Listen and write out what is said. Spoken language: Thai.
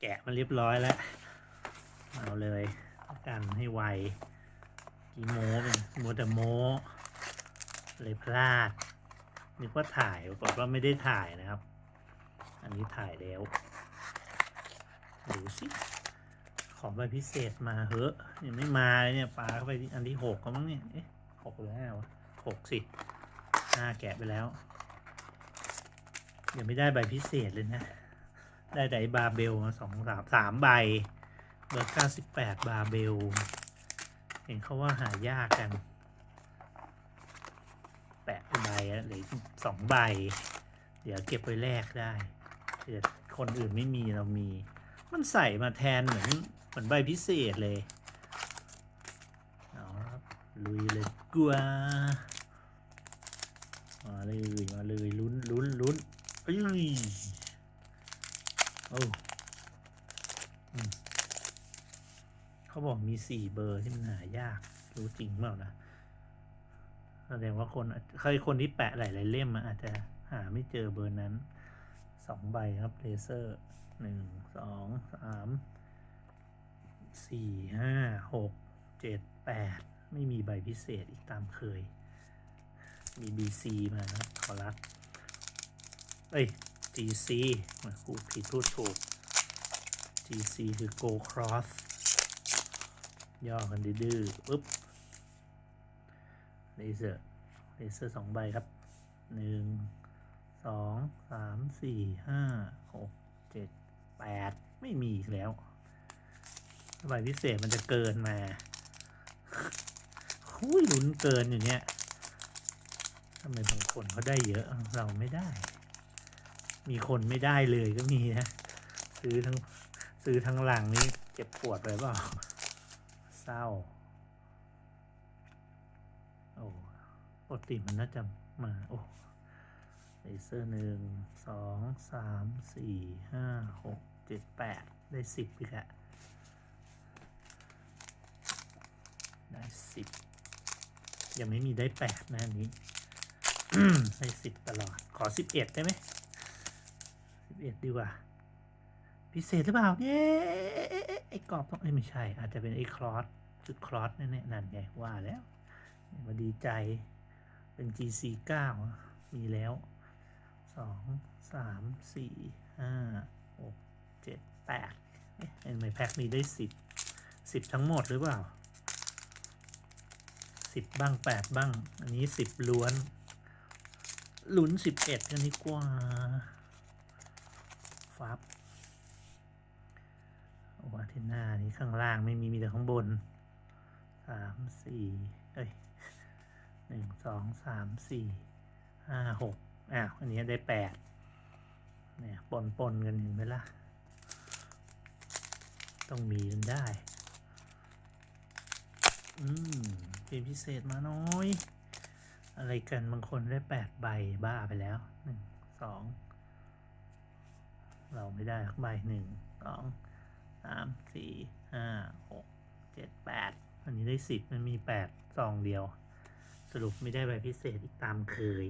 แกะมาเรียบร้อยแล้ว เอาเลยกันให้ไวกี่โมเป็นโมแต่โมเลยพลาดนึกว่าถ่ายปรากฏว่าไม่ได้ถ่ายนะครับ อันนี้ถ่ายแล้วดูสิของใบพิเศษมาเหอะยังไม่มาเลยเนี่ยปลาเข้าไปอันที่หกก็มั้งเนี่ยเอ๊ะหกหรือห้าวะหกสิห้าแกะไปแล้วยังไม่ได้ใบพิเศษเลยนะ ได้แต่ไอ้บาเบลมาสองสามสามใบเบอร์เก้าสิบแปดบาเบล เห็นเขาว่าหายากกันแปะใบอะเหลือสองใบ เดี๋ยวเก็บไว้แลกได้เผื่อคนอื่นไม่มีเรามี มันใส่มาแทนเหมือนเหมือนใบพิเศษเลยเอาละครับลุยเลยกว่ามาเลยมาเลยลุ้นลุ้นลุ้นเอ้ยโอ้อืม เขาบอกมีสี่เบอร์ที่มันหายาก รู้จริงเปล่านะแสดงว่าคนเคยคนที่แปะหลายๆเล่มอะอาจจะหาไม่เจอเบอร์นั้นสองใบครับเลเซอร์หนึ่งสองสามสี่ห้าหกเจ็ดแปดไม่มีใบพิเศษอีกตามเคย มี BC มานะขอรับเอ้ย GC มาพูดผิดพูดถูก GC คือ Go Cross ย่อกันดื้อปุ๊บเลเซอร์เลเซอร์สองใบครับหนึ่งสองสามสี่ห้าหกเจ็ดแปดไม่มีอีกแล้วใบพิเศษมันจะเกินมาคุยลุ้นเกินอย่างเงี้ยทำไมบางคนเขาได้เยอะเราไม่ได้ มีคนไม่ได้เลยก็มีนะ ซื้อทั้งซื้อทั้งหลังนี่เจ็บปวดไปเปล่า เศร้า โอ้ปกติมันน่าจะมา โอ้เลเซอร์หนึ่งสองสามสี่ห้าหกเจ็ดแปดได้สิบอีกอะได้สิบยังไม่มีได้แปดนะอันนี้ได้สิบตลอด ขอสิบเอ็ดได้ไหมสิบเอ็ดดีกว่า พิเศษหรือเปล่าเนี่ย อ้กรอบต้องเอ้ไม่ใช่ อาจจะเป็นไอ้คลอสชุดคลอสแน่ๆนั่นไงว่าแล้วมาดีใจเป็น GC 9มีแล้วสองสามสี่ห้าหกเจ็ดแปดเอ๊ะทำไมแพ็คนี้ได้สิบสิบทั้งหมดหรือเปล่าสิบบ้างแปดบ้าง อันนี้สิบล้วนลุ้นสิบเอ็ดกันดีกว่า ฟับ ทิตย์หน้านี้ข้างล่างไม่มีมีแต่ข้างบนสามสี่เอ้ยหนึ่งสองสามสี่ห้าหกอ้าวอันนี้ได้แปดเนี่ยปนปนกันเห็นไหมล่ะ ต้องมีกันได้ อืมเป็นพิเศษมาน้อย อะไรกันบางคนได้แปดใบบ้าไปแล้วหนึ่งสองเราไม่ได้สักใบหนึ่งสองามสี่ห้าหกเจ็ดแปดอันนี้ได้สิบมันมีแปดซองเดียว สรุปไม่ได้ใบพิเศษอีกตามเคย